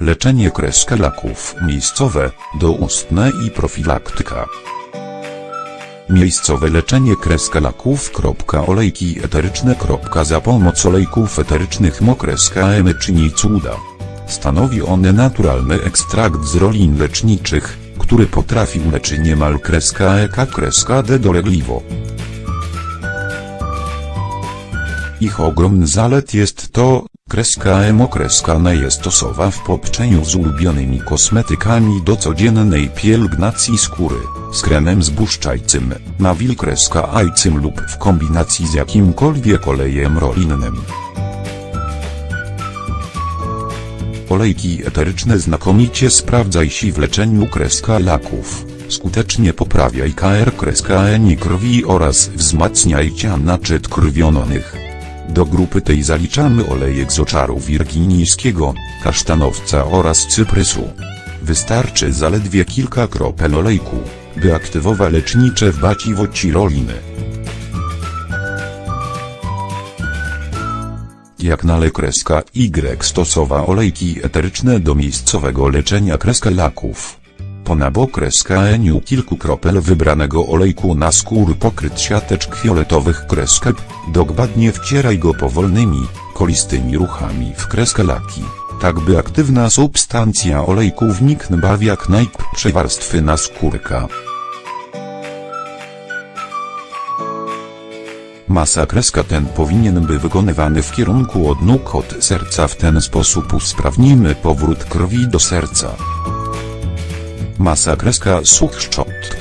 Leczenie kreskę-laków miejscowe, doustne i profilaktyka. Miejscowe leczenie kreskę-laków. Olejki eteryczne. Za pomoc olejków eterycznych mokreska M czyni cuda. Stanowi one naturalny ekstrakt z rolin leczniczych, który potrafi uleczyć niemal kreska EK kreska D dolegliwo. Ich ogromny zalet jest to, kreska emo kreska na jest stosowa w połączeniu z ulubionymi kosmetykami do codziennej pielęgnacji skóry, z kremem zbłuszczajcym, na wilkreska ajcym lub w kombinacji z jakimkolwiek olejem rolinnym. Olejki eteryczne znakomicie sprawdzaj się w leczeniu kreska laków. Skutecznie poprawiaj KR kreska eni krwi oraz wzmacniaj naczyt krwiononych. Do grupy tej zaliczamy olejek z oczaru wirginijskiego, kasztanowca oraz cyprysu. Wystarczy zaledwie kilka kropel olejku, by aktywować lecznicze w baciwo roliny. Jak nale kreska Y stosowa olejki eteryczne do miejscowego leczenia kreska laków. Ponabo kreska eniu kilku kropel wybranego olejku na skór pokryt siateczk fioletowych kreskę, dokładnie wcieraj go powolnymi, kolistymi ruchami w kreskę laki, tak by aktywna substancja olejku wniknęła w jak najprzej warstwy na skórka. Masa kreska ten powinien by wykonywany w kierunku od nóg od serca w ten sposób usprawnimy powrót krwi do serca. Masa kreska such szczotk.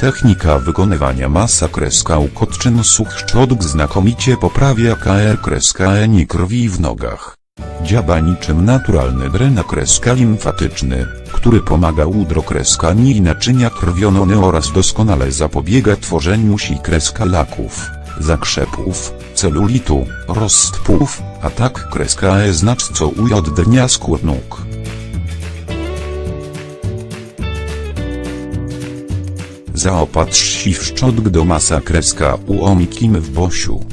Technika wykonywania masa kreska u kotczyn such szczotk znakomicie poprawia KR kreska eni krwi w nogach. Działa niczym naturalny drena kreska limfatyczny, który pomaga udrokreska i naczynia krwionone oraz doskonale zapobiega tworzeniu si kreska laków, zakrzepów, celulitu, rozstwów, a tak kreska e znaczco ujoddnia skór nóg. Zaopatrz się w szczotk do masa kreska u omikim w bosiu.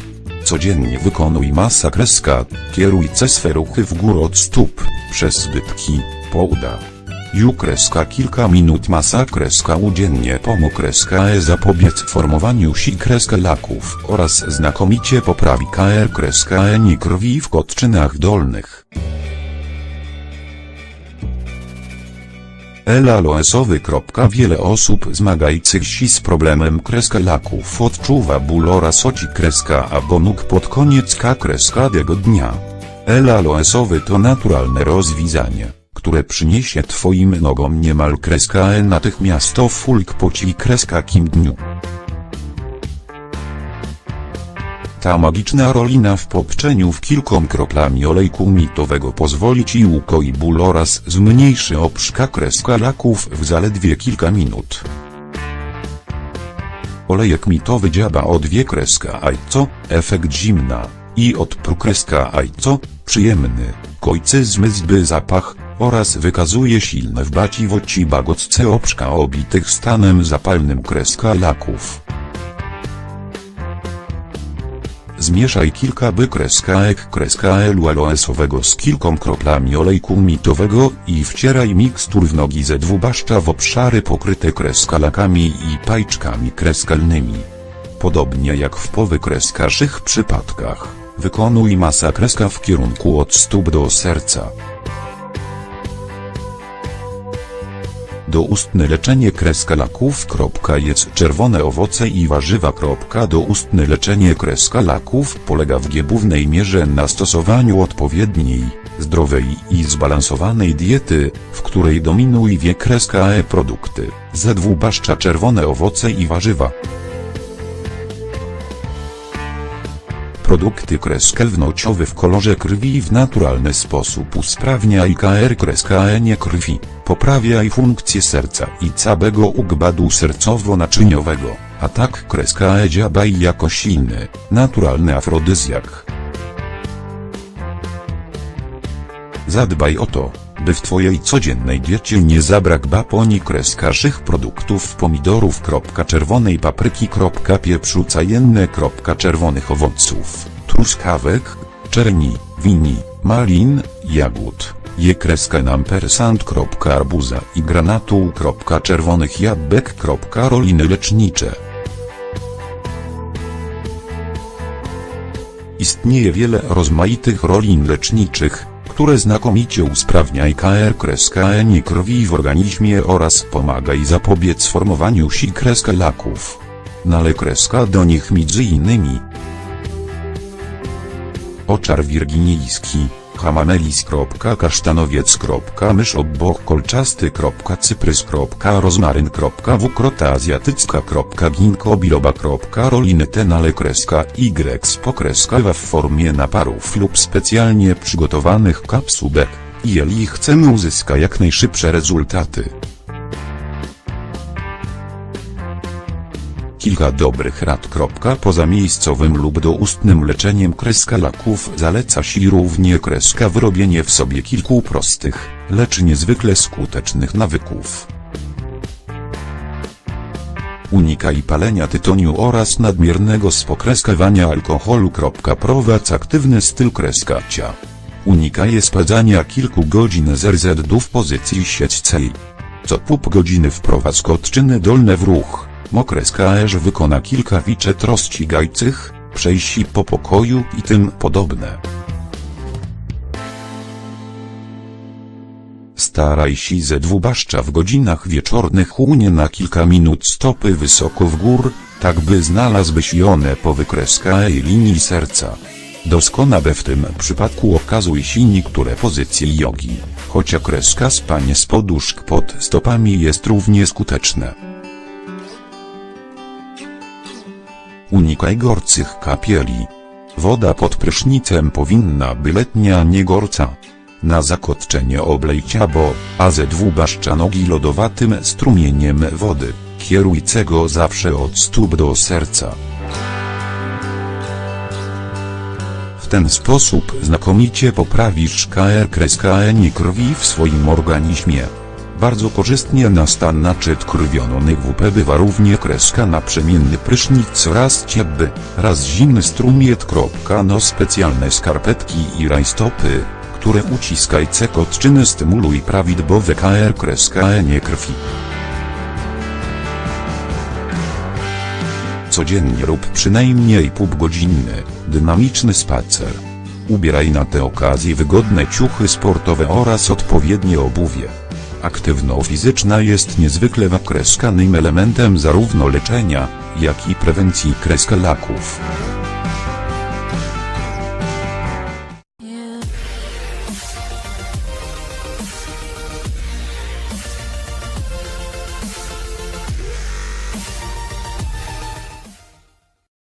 Codziennie wykonuj masa kreska, kieruj ce ruchy w górę od stóp, przez zbytki, po uda. Ju kreska kilka minut masa kreska udziennie pomo kreska e zapobiec formowaniu si kreska laków oraz znakomicie poprawi KR kreska eni krwi w kotczynach dolnych. Ela Loesowy. Wiele osób zmagających się z problemem kreska laków odczuwa ból oraz oci kreska albo nóg pod koniec kreska tego dnia. Ela Loesowy to naturalne rozwiązanie, które przyniesie twoim nogom niemal kreska E natychmiast fulk poci kreska kim dniu. Ta magiczna rolina w popczeniu w kilkom kroplami olejku mitowego pozwoli ci ukoi ból oraz zmniejszy obszka kreska laków w zaledwie kilka minut. Olejek mitowy działa od dwie kreska ajco, efekt zimna, i od prokreska ajco, przyjemny, kojcy zmysły zapach, oraz wykazuje silne wbaciwo ci bagocce obszka obitych stanem zapalnym kreska laków. Zmieszaj kilka by kreskaek kreska elu aloesowego z kilką kroplami olejku mitowego i wcieraj mikstur w nogi ze dwubaszcza w obszary pokryte kreskalakami i pajczkami kreskalnymi. Podobnie jak w powykreskarzych przypadkach, wykonuj masa kreska w kierunku od stóp do serca. Doustne leczenie kreska laków. Jest czerwone owoce i warzywa. Doustne leczenie kreska laków polega w głównej mierze na stosowaniu odpowiedniej, zdrowej i zbalansowanej diety, w której dominuje kreska e produkty, ze dwubaszcza czerwone owoce i warzywa. Produkty kreskelwnociowy w kolorze krwi w naturalny sposób usprawnia IKR kreskanie krwi, poprawia i funkcję serca i całego układu sercowo-naczyniowego, a tak kreska E działa i jako silny, naturalny afrodyzjak. Zadbaj o to, by w Twojej codziennej diecie nie zabrak baponi kreskaszych produktów pomidorów. Czerwonej papryki. Pieprzu cajenne. Czerwonych owoców, truskawek, czerni, wini, malin, jagód, Je kreskę ampersand.arbuza i granatu. Czerwonych jabłek. Roliny lecznicze. Istnieje wiele rozmaitych rolin leczniczych, które znakomicie usprawnia IKR-eni krwi w organizmie oraz pomaga i zapobiec formowaniu si-laków. Nale kreska do nich między innymi Oczar wirginijski, hamamelis. kasztanowiec. mysz obok kolczasty. cyprys. rozmaryn. w azjatycka. ginkgo biloba. roliny tenale kreska y w formie naparów lub specjalnie przygotowanych kapsułek, jeżeli chcemy uzyskać jak najszybsze rezultaty. Kilka dobrych rad. Poza miejscowym lub doustnym leczeniem kreska laków zaleca się równie kreska wyrobienie w sobie kilku prostych, lecz niezwykle skutecznych nawyków. Unikaj palenia tytoniu oraz nadmiernego spokreskawania alkoholu. Prowadź aktywny styl kreskacia. Unikaj spędzania kilku godzin z w pozycji siedźcej. Co pół godziny wprowadź kotczyny dolne w ruch. Mokre skaerz wykona kilka wiczet rozścigajcych, przejści po pokoju i tym podobne. Staraj się ze dwubaszcza w godzinach wieczornych unie na kilka minut stopy wysoko w gór, tak by znalazłbyś i one po wykreskaej linii serca. Doskonale w tym przypadku okazuj się niektóre pozycje jogi, choć kreska spanie z poduszk pod stopami jest równie skuteczne. Unikaj gorcych kapieli. Woda pod prysznicem powinna by letnia nie gorca. Na zakotczenie oblejcia bo, AZW baszcza nogi lodowatym strumieniem wody, kierujcego zawsze od stóp do serca. W ten sposób znakomicie poprawisz KR-kreskanie krwi w swoim organizmie. Bardzo korzystnie na stan naczyt krwiononych WP bywa równie kreska na przemienny prysznic raz ciepły, raz zimny strumiet. No specjalne skarpetki i rajstopy, które uciskajce kotczyny stymuluj prawidłowe KR kreskanie krwi. Codziennie rób przynajmniej półgodzinny, dynamiczny spacer. Ubieraj na te okazje wygodne ciuchy sportowe oraz odpowiednie obuwie aktywno-fizyczna jest niezwykle wakreskanym elementem zarówno leczenia, jak i prewencji kreska laków.